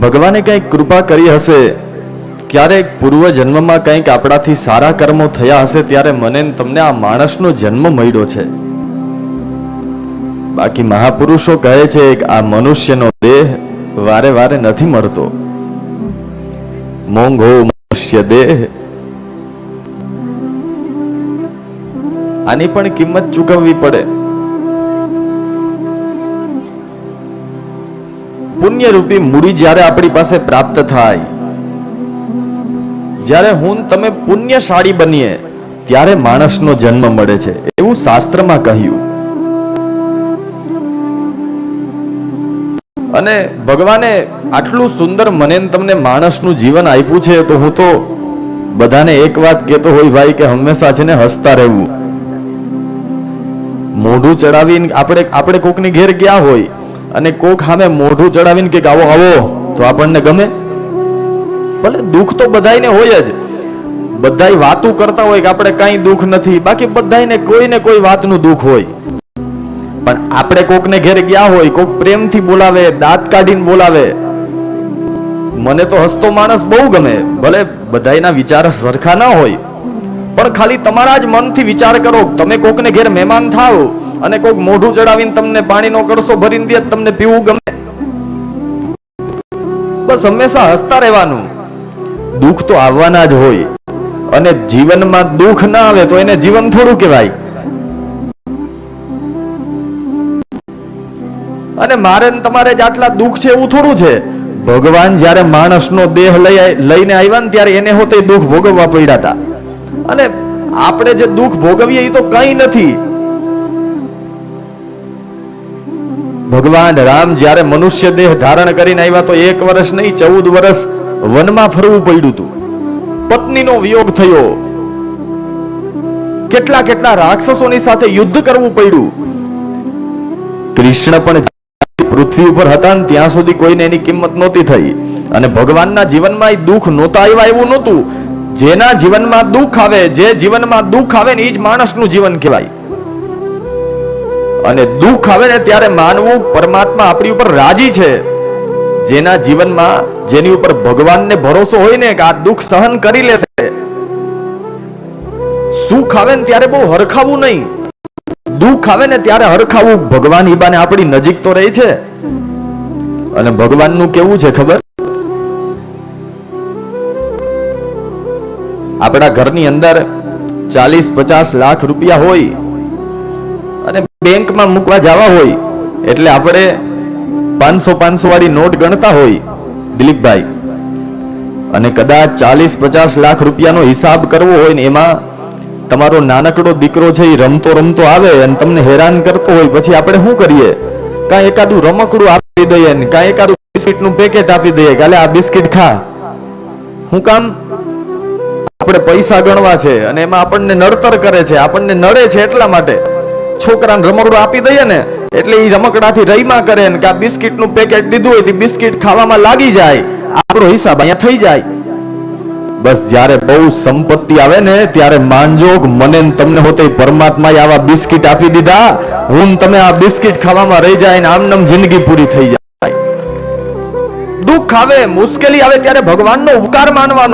ભગવાને કંઈક કૃપા કરી હશે, ક્યારેક પૂર્વ જન્મમાં કંઈક આપણાથી સારા કર્મો થયા હશે, ત્યારે મને તમને આ માણસનો જન્મ મળ્યો છે. બાકી મહાપુરુષો કહે છે કે આ મનુષ્યનો દેહ વારે વારે નથી મળતો. મોંઘો મનુષ્ય દેહ. આની પણ કિંમત ચૂકવવી પડે. પુણ્યરૂપી મૂડી જ્યારે આપણી પાસે પ્રાપ્ત થાય, જ્યારે હું તમે પુણ્યશાળી બનીએ, ત્યારે માણસનો જન્મ મળે છે. એવું શાસ્ત્રમાં કહ્યું. અને ભગવાને આટલું સુંદર મને તમને માણસનું જીવન આપ્યું છે તો હું તો બધાને એક વાત કહેતો હોય ભાઈ કે હંમેશા છે ને હસતા રહેવું. મોઢું ચડાવીને આપણે આપણે કોકની ઘેર ગયા હોય અને કોક સામે મોઢું ચડાવીને કે આવો આવો, તો આપણને ગમે. ભલે દુઃખ તો બધાને હોય જ. બધાય વાતું કરતા હોય કે આપણે કાંઈ દુઃખ નથી. બાકી બધાયને કોઈને કોઈ વાતનું દુઃખ હોય. પણ આપણે કોકને ઘેર ગયા હોય, કોક પ્રેમથી બોલાવે, દાંત કાઢીને બોલાવે. મને તો હસતો માણસ બહુ ગમે. ભલે બધાયના વિચાર સરખા ના હોય. પણ ખાલી તમારા જ મનથી વિચાર કરો તમે કોકને ઘેર મહેમાન થાવ અને કોઈક મોઢું ચડાવીને તમને પાણીનો કરસો ભરીને દે તમને પીવું ગમે. બસ હંમેશા હસતા રહેવાનું. દુઃખ તો આવવાના જ હોય. અને જીવનમાં દુઃખ ના આવે તો એને જીવન થોડું કહેવાય. અને મારે તમારે જ આટલા દુઃખ છે એવું થોડું છે. ભગવાન જ્યારે માણસનો દેહ લઈ લઈને આવ્યા ને ત્યારે એને હોતે દુઃખ ભોગવવા પડ્યા હતા. અને આપણે જે દુઃખ ભોગવીએ એ તો કંઈ નથી. ભગવાન રામ જ્યારે મનુષ્ય દેહ ધારણ કરીને આવ્યા તો એક વર્ષ નહીં, ચૌદ વર્ષ વનમાં ફરવું પડ્યું હતું. પત્નીનો વિયોગ થયો. કેટલા કેટલા રાક્ષસોની સાથે યુદ્ધ કરવું પડ્યું. કૃષ્ણ પણ પૃથ્વી ઉપર હતા ને ત્યાં સુધી કોઈને એની કિંમત નહોતી થઈ. અને ભગવાનના જીવનમાં એ દુઃખ નહોતા આવ્યા એવું નહોતું. જેના જીવનમાં દુઃખ આવે, જે જીવનમાં દુઃખ આવે ને એ જ માણસનું જીવન કહેવાય. અને દુઃખ આવે ને ત્યારે માનવું પરમાત્મા આપણી ઉપર રાજી છે. જેના જીવનમાં જેની ઉપર ભગવાનને ભરોસો હોય ને કે આ દુઃખ સહન કરી લેશે. સુખ આવે ને ત્યારે બહુ હરખાવું નહીં. દુઃખ આવે ને ત્યારે હરખાવું ભગવાન ઈબાને આપણી નજીક તો રહી છે. અને ભગવાનનું કેવું છે ખબર? આપણા ઘરની અંદર ચાલીસ પચાસ લાખ રૂપિયા હોય બેંકમાં મૂકવા જવા હોય, એટલે આપણે પાંચસો પાંચસો વાળી નોટ ગણતા હોય, દિલીપભાઈ. અને કદાચ ચાલીસ પચાસ લાખ રૂપિયાનો હિસાબ કરવો હોય ને એમાં તમારો નાનકડો દીકરો છે એ રમતો રમતો આવે અને તમને હેરાન કરતો હોય, પછી આપણે શું કરીએ? કાં એકાદું રમકડું આપી દઈએ ને કાં એકાદું બિસ્કિટનું પેકેટ આપી દઈએ, કાલે આ બિસ્કિટ ખા. હું કામ? આપણે પૈસા ગણવા છે અને એમાં આપણને નડતર કરે છે, આપણને નડે છે એટલા માટે. છોકરાને રમકડું આપી દઈએ ને, એટલે એ રમકડાથી રહીમાં કરે ને કે આ બિસ્કિટનું પેકેટ દીધું હોય તે બિસ્કિટ ખાવામાં લાગી જાય. આપણો હિસાબ અહીંયા થઈ જાય. બસ જ્યારે બહુ સંપત્તિ આવે ને, ત્યારે માનજો મને તમને હોતે પરમાત્માએ આવા બિસ્કિટ આપી દીધા. હું તમે આ બિસ્કિટ ખાવામાં રહી જાય ને આમનામ જિંદગી પૂરી થઈ જાય. દુઃખ આવે, મુશ્કેલી આવે, ત્યારે ભગવાનનો ઉપકાર માનવાનો.